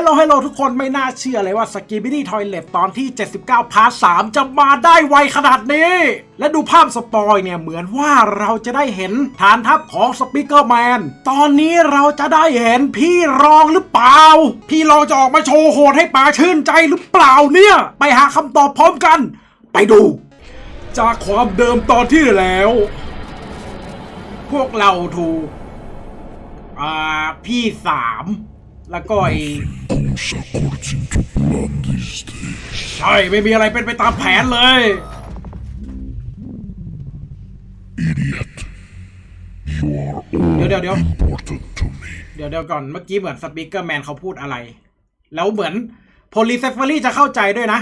ลโลเฮลโลทุกคนไม่น่าเชื่อเลยว่าสกีบิดี้ทอยเล็ตตอนที่ 79 พาร์ท 3 จะมาได้ไวขนาดนี้ และดูภาพสปอยเนี่ย เหมือนว่าเราจะได้เห็นฐานทัพของสปิเกอร์แมน ตอนนี้เราจะได้เห็นพี่รองหรือเปล่า พี่รองจะออกมาโชว์โหดให้ป่าชื่นใจหรือเปล่าเนี่ย ไปหาคำตอบพร้อมกัน ไปดู จากความเดิมตอนที่แล้ว พวกเราถูก อ่า พี่สามแล้วก็ไอ goes according to plan these days. ใช่ ไม่มีอะไรเป็นไปตามแผนเลย Idiot. You are all เดี๋ยวเดี๋ยวเดี๋ยว important to me. เดี๋ยวเดี๋ยวก่อน เมื่อกี้เหมือนสปีกเกอร์แมนเขาพูดอะไร แล้วเหมือนโพลิเซฟเฟอรี่จะเข้าใจด้วยนะ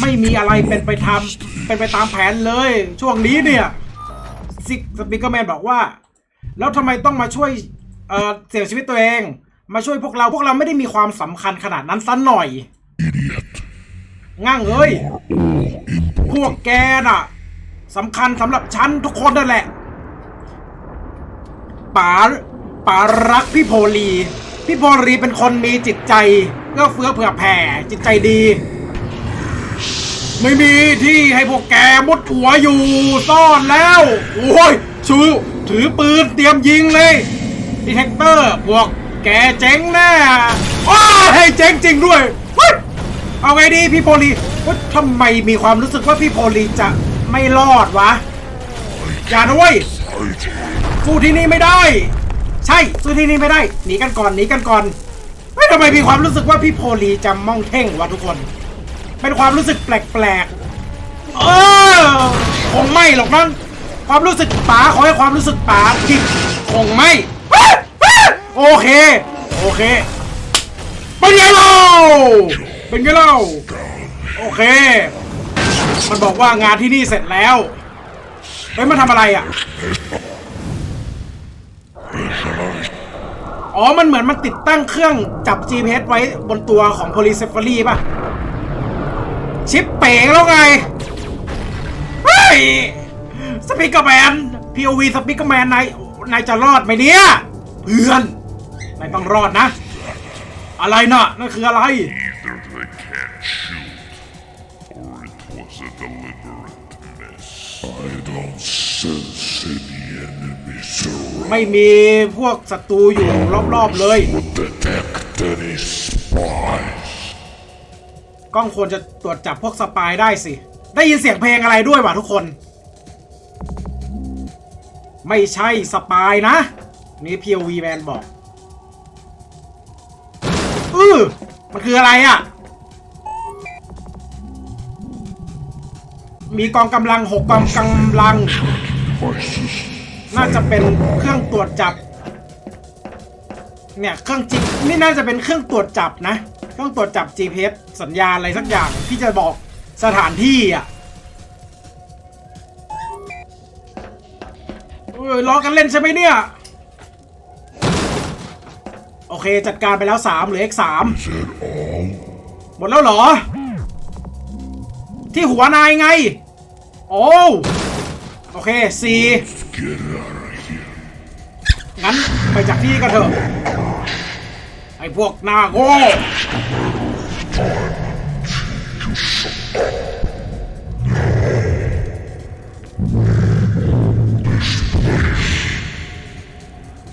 ไม่มีอะไรเป็นไปทำเป็นไปตามแผนเลย ช่วงนี้เนี่ยซิกสปีกเกอร์แมนบอกว่า แล้วทำไมต้องมาช่วยเอ่อเสี่ยงชีวิตตัวเอง มาช่วยพวกเราพวกเราไม่ได้มีความสำคัญขนาดนั้นสันหน่อย Idiot. ง่างเอ้ย Are all พวก important. แกน่ะสำคัญสำหรับฉันทุกคนนั่นแหละป๋าป๋ารักพี่โพลี พี่โพลีเป็นคนมีจิตใจเอื้อเฟื้อเผื่อแผ่จิตใจดี ไม่มีที่ให้พวกแกมุดหัวอยู่ซ่อนแล้วโอ้ยชูถือปืนเตรียมยิงเลยดีเทคเตอร์พวก แกเจ๊งแน่อ้าให้เจ๊งจริงด้วย เอาไงดีพี่โพลีว่าทำไมมีความรู้สึกว่าพี่โพลีจะไม่รอดวะ อย่านะเว้ยสู้ที่นี่ไม่ได้ ใช่สู้ที่นี่ไม่ได้หนีกันก่อนหนีกันก่อนเฮ้ยทำไมมีความรู้สึกว่าพี่โพลีจะม่องเท่งวะทุกคน เป็นความรู้สึกแปลกๆเออคงไม่หรอกมั้งความรู้สึกป๋าขอให้ความรู้สึกป๋าผิดคงไม่ โอเค โอเค เป็นไงเล่าเป็นไงเล่าโอเค มันบอกว่างานที่นี่เสร็จแล้ว เฮ้ย มันทำอะไรอะ อ๋อ มันเหมือนมันติดตั้งเครื่องจับ GPS ไว้บนตัวของ p o l y c e p h a l y ป่ะ ชิปเป๋งแล้วไง เฮ้ย สปิกเกอร์แมน POV สปิกเกอร์แมนนายนายจะรอดไหมเนี่ย เพื่อน นายต้องรอดนะ อะไรน่ะนั่นคืออะไร Either they can't shoot, or it was a deliberate miss. I don't sense any enemies around. ไม่มีพวกศัตรูอยู่รอบๆเลย Would detect any spies. กล้องควรจะตรวจจับพวกสปายได้สิ ได้ยินเสียงเพลงอะไรด้วยวะทุกคน ไม่ใช่สปายนะ นี่ POV แมนบอก อือมันคืออะไรอะ่ะ มีกองกำลังหกกองกำลัง น่าจะเป็นเครื่องตรวจจับ เนี่ยเครื่องจินี่น่าจะเป็นเครื่องตรวจจับนะ เครื่องตรวจจับ GPS สัญญาณอะไรสักอย่างที่จะบอกสถานที่อะเอ้ยล้อกันเล่นใช่ไหมเนี่ย โอเค จัดการไปแล้วสามเหลืออีกสาม Is that all? หมดแล้วเหรอ ที่หัวนายไง โอ้โอเคสี่ Get out of here. งั้นไปจากที่กันเถอะ ไอ้พวกหน้าโง่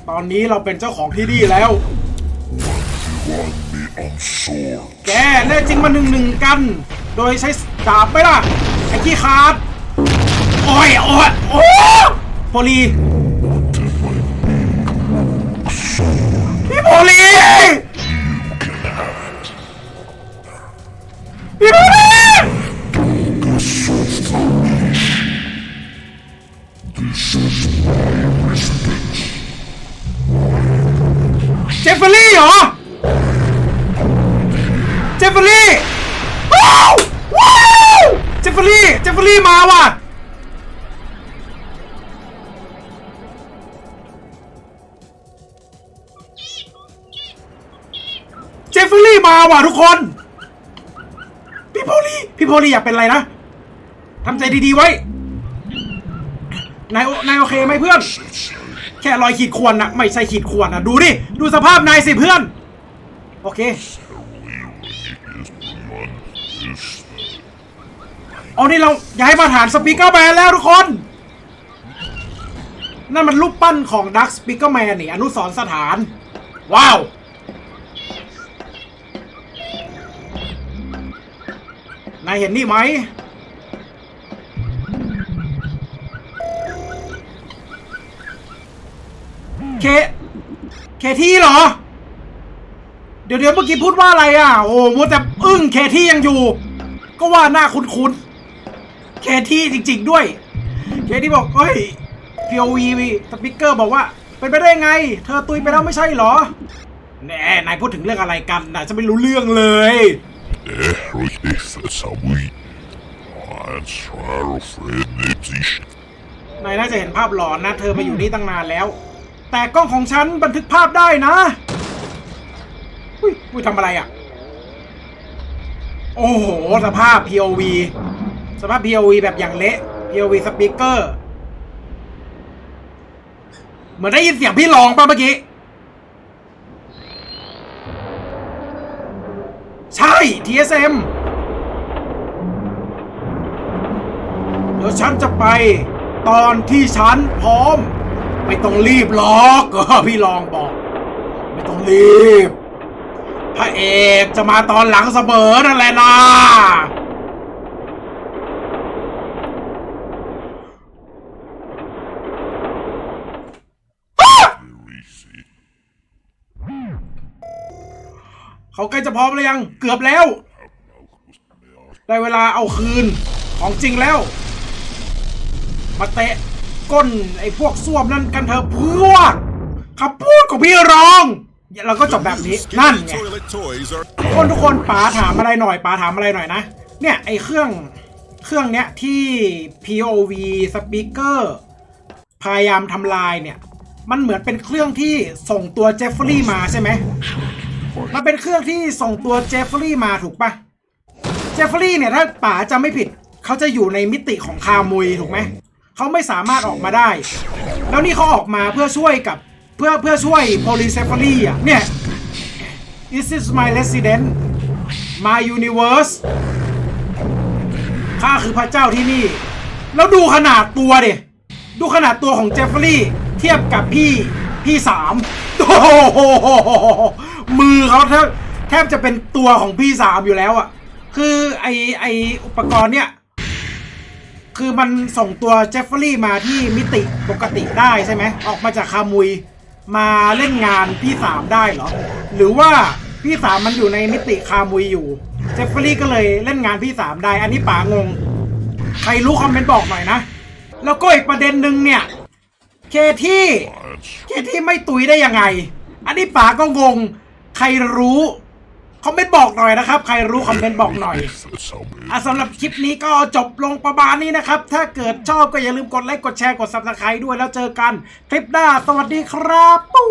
ตอนนี้เราเป็นเจ้าของที่นี่แล้ว แกแน่จริงมาหนึ่งหนึ่งกัน โดยใช้ดาบไปล่ะ ไอ้ขี้ขาด โอ้ย โอ้ย โอ้โพลีพี่โพลี จฟเฟอรี่มาว่ะเจฟเฟอรี่มาว่ะทุกคน พี่โพลีพี่โพลีอยากเป็นอะไรนะทำใจดีๆไว้ นายโอนายโอเคไหมเพื่อน แค่รอยขีดข่วนนะไม่ใช่ขีดข่วนนะดูดิ ดูสภาพนายสิเพื่อน โอเค เอานี่เราย้ายมาฐานสปีกเกอร์แมนแล้วทุกคน นั่นมันรูปปั้นของดักสปีกเกอร์แมนนี่อนุสรสถาน ว้าว นายเห็นนี่ไหม เค เคที่เหรอ เดี๋ยวเดี๋ยวเมื่อกี้พูดว่าอะไรอะ โอ้มัวแต่อึ้งเคที่ยังอยู่ ก็ว่าหน้าคุ้นๆ เคที่จริง ๆ ด้วย เคที่บอกเฮ้ย POV สปิเกอร์บอกว่า เป็นไปได้ไง เธอตุยไปแล้วไม่ใช่เหรอ แน่นายพูดถึงเรื่องอะไรกันนะจะไม่รู้เรื่องเลย der richtig versammelt. Ein schwerer Fred nimmt sich นายน่าจะเห็นภาพหลอนนะ เธอมาอยู่นี่ตั้งนานแล้ว แต่กล้องของฉันบันทึกภาพได้นะ อุ้ยอุ้ยทำอะไรอะ โอ้โห สภาพ POV สภาพ POV แบบอย่างเละ POV สปีกเกอร์ เหมือนได้ยินเสียงพี่ร้องป่ะเมื่อกี้ ใช่ TSM เดี๋ยวฉันจะไปตอนที่ฉันพร้อม ไม่ต้องรีบหรอกก็พี่ลองบอก ไม่ต้องรีบ พระเอกจะมาตอนหลังเสมอนั่นแหละนะ เขาใกล้จะพร้อมหรือยัง เกือบแล้ว ได้เวลาเอาคืนของจริงแล้ว มาเตะก้นไอ้พวกส้วมนั่นกันเถอะพวกคำพูดของพี่รอง เราก็จบแบบนี้นั่นไงทุกคนทุกคนป๋าถามอะไรหน่อยป๋าถามอะไรหน่อยนะ เนี่ยไอ้เครื่องเครื่องเนี้ยที่ POV speaker พยายามทำลายเนี่ย มันเหมือนเป็นเครื่องที่ส่งตัวเจฟฟรีย์มาใช่ไหม มันเป็นเครื่องที่ส่งตัวเจฟฟรีย์มาถูกปะเจฟฟรีย์เนี่ยถ้าป๋าจำไม่ผิด เขาจะอยู่ในมิติของคามุยถูกไหม เขาไม่สามารถออกมาได้ แล้วนี่เขาออกมาเพื่อช่วยกับเพื่อเพื่อช่วยโพลีเซฟ a รีอะ เนี่ย This is my resident my universe ข้าคือพระเจ้าที่นี่ แล้วดูขนาดตัวเดิดูขนาดตัวของเจฟฟรีย์เทียบกับพี่ พี่สามโอ้โหมือเขาแทบแทบจะเป็นตัวของพี่สามอยู่แล้วอะ่ะ คือไอไออุปกรณ์เนี่ย คือมันส่งตัวเจฟฟรีย์มาที่มิติปกติได้ใช่ไหม ออกมาจากคามุยมาเล่นงานพี่สามได้เหรอ หรือว่าพี่สามมันอยู่ในมิติคามุยอยู่ เจฟฟรีย์ก็เลยเล่นงานพี่สามได้ อันนี้ป๋างง ใครรู้คอมเมนต์บอกหน่อยนะ แล้วก็อีกประเด็นหนึ่งเนี่ย เคที่เคที่ไม่ตุยได้ยังไง อันนี้ป๋าก็งง ใครรู้คอมเมนต์บอกหน่อยนะครับ ใครรู้คอมเมนต์บอกหน่อยอะสำหรับคลิปนี้ก็จบลงประมาณนี้นะครับ ถ้าเกิดชอบก็อย่าลืมกดไลค์กดแชร์กด subscribe ด้วยแล้วเจอกันคลิปหน้าสวัสดีครับปู